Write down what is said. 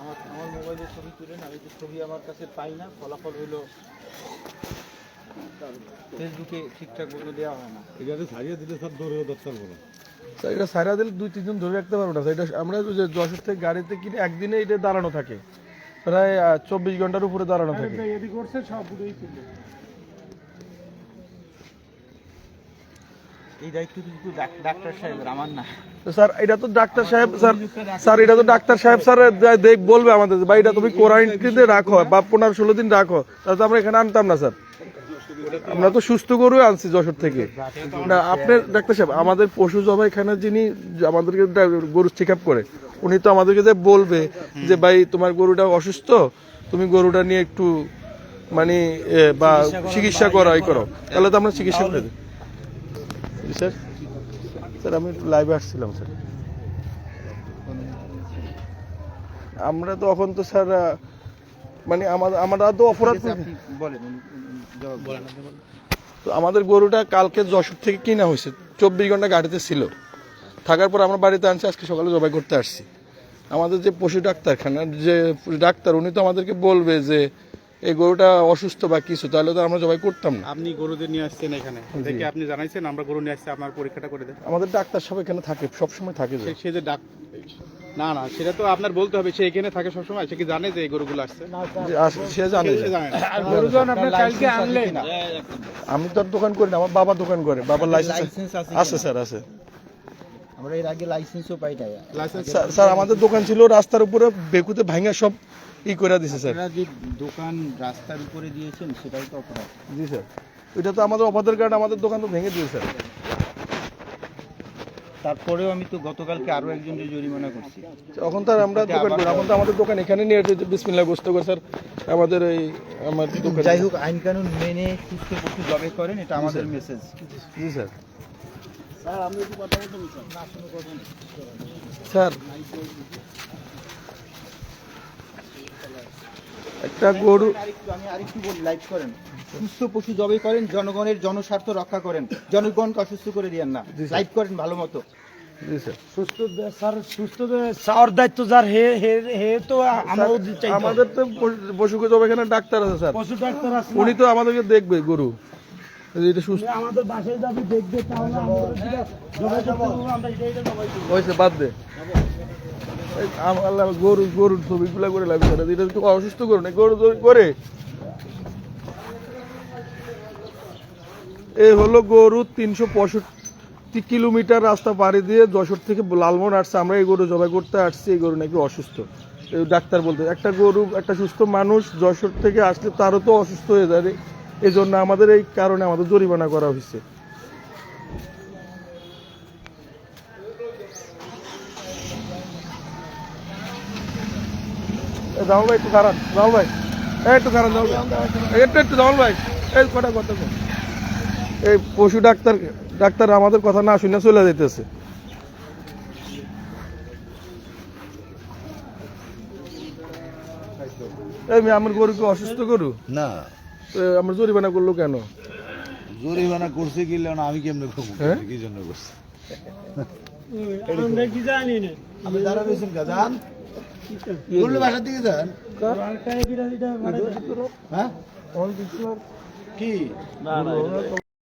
আমার আমার মোবাইলে ছবি তুলেন আমি তো ছবি আমার কাছে পাই না ফলাফল হলো ফেসবুকে ঠিকঠাক মতো দেওয়া হয় না। এটাতে ছাড়িয়ে দিলে সব দৌড়ে দপ্তর বলো এটা সারা দিলে দুই তিনজন ধরে রাখতে পারব না এটা আমরা যে যশোর থেকে গাড়িতে কিনে একদিনে এটা দাঁড়ানো থাকে? প্রায় চব্বিশ ঘণ্টার উপরে দাঁড়ানো থাকে। এই দায়িত্ব কিন্তু ডাক্তার সাহেবের আমার না। স্যার এটা তো ডাক্তার সাহেব স্যার স্যার এটা তো ডাক্তার সাহেব স্যার দেখ বলবে আমাদের ভাই এটা তুমি কোয়ারেন্টিনে রাখো বা পনেরো ষোলো দিন রাখো তাহলে তো আমরা এখানে আনতাম না স্যার। আমরা তো সুস্থ গরু আনছি যশোর থেকে। না আপনার ডাক্তার সাহেব আমাদের পশু জবাইখানা যিনি আমাদেরকে গরু চেক আপ করে উনি তো আমাদেরকে যে বলবে যে ভাই তোমার গরুটা অসুস্থ তুমি গরুটা নিয়ে একটু মানে বা চিকিৎসা করো এই করো তাহলে তো আমরা চিকিৎসা করে স্যার? স্যার আমি একটু লাইভে আসছিলাম স্যার। আমরা তো এখন তো স্যার মানে আমাদের আমরা তো অপরাধ তো আমাদের গরুটা কালকে যশোর থেকে কিনা হয়েছে চব্বিশ ঘণ্টা গাড়িতে ছিল। থাকার পর আমরা বাড়িতে আনছি আজকে সকালে জবাই করতে আসছি। আমাদের যে পশু ডাক্তারখানার যে ডাক্তার উনি তো আমাদেরকে বলবে যে এই গরুটা অসুস্থ বা কিছু তাহলে তো আমরা জবাই করতাম না। আপনি গরুদের নিয়ে আসছেন এখানে। দেখে আপনি জানাইছেন আমরা গরু নিয়ে আসছি আপনার পরীক্ষাটা করে দেন। আমাদের ডাক্তার সব এখানে থাকে সবসময় থাকে যে। সে- সে যে ডাক না না সেটা তো আপনার বলতে হবে সে এখানে থাকে সবসময় সে কি জানে যে এই গরুগুলো আসছে? সে জানে। সে জানে না। আপনার কালকে আনলেন? আমি তো আর দোকান করি না আমার বাবা দোকান করে বাবার লাইসেন্স লাইসেন্স আছে। আছে স্যার আছে। আমরা এর আগে লাইসেন্সও পাই নাই। লাইসেন্স স্যার- আমাদের দোকান ছিল রাস্তার উপরে বেকুতে ভাঙা সব ই করে দিছে স্যার। আপনারা যে দোকান রাস্তার উপরে দিয়েছেন সেটাই তো অপরাধ। জি স্যার। ওইটা তো আমাদের অপাদের কারণে আমাদের দোকান তো ভেঙে দিয়েছে স্যার। তারপরেও আমি তো গতকালকে আরও একজনকে জরিমানা করছি। এখন তো আর আমরা দোকান করি এখন তো আমাদের দোকান এখানে নিয়ে এসেছে বিসমিল্লাহ গোস্ত করে স্যার। আমাদের এই আমার যাই হোক আইন কানুন মেনে সুস্থ পশু জবে করেন এটা আমাদের মেসেজ জি স্যার। স্যার একটা গরু আমি আরেকটু বলি লাইভ করেন। সুস্থ পশু জবে করেন জনগণের জনস্বার্থ রক্ষা করেন। জনগণকে অসুস্থ করে দিয়েন না। লাইভ করেন ভালো মতো। জি স্যার। সুস্থ স্যার সুস্থ দে- চাওয়ার দায়িত্ব যার হে হে হে তো আমারও চাই আমাদের তো পশু- পশুকে জব এখানে ডাক্তার আছে স্যার। পশু ডাক্তার আছে উনি তো আমাদেরকে দেখবে গরু। আমাদের বাসায় যাবি দেখবে তাহলে। হয়েছে বাদ দে। আল্লাহ গরু গরুর ছবিগুলা করে লাগবে স্যার এটা তো অসুস্থ গরু না গরু করে। এই হলো গরু তিনশো পঁয়ষট্টি কিলোমিটার রাস্তা পাড়ি দিয়ে যশোর থেকে লালমোহন আসছে। আমরা এই গরু জবাই করতে আসছি। এই গরু নাকি অসুস্থ। ডাক্তার বলতে একটা গরু একটা সুস্থ মানুষ যশোর থেকে আসলে তারও তো অসুস্থ হয়ে যাবে। এই জন্য আমাদের এই কারণে আমাদের জরিমানা করা হয়েছে। ভাই, একটু দাঁড়ান। ভাই একটু দাঁড়ান একটু ভাই, এই কথা এই পশু ডাক্তার ডাক্তার আমাদের কথা না শুনে চলে যাইতেছে। এই আমার গরুকে অসুস্থ গরু না। আমার জরিমানা করল কেন? জরিমানা করছে কি না আমি কেমনে করব? হ্যাঁ? কি জন্য করছে? আমরা কি জানি না। আমি দাঁড়া রয়েছেন গাজান বললে বাসার দিকে যান। আরেকটা এদিকে এটা হ্যাঁ আমার কিছু কি?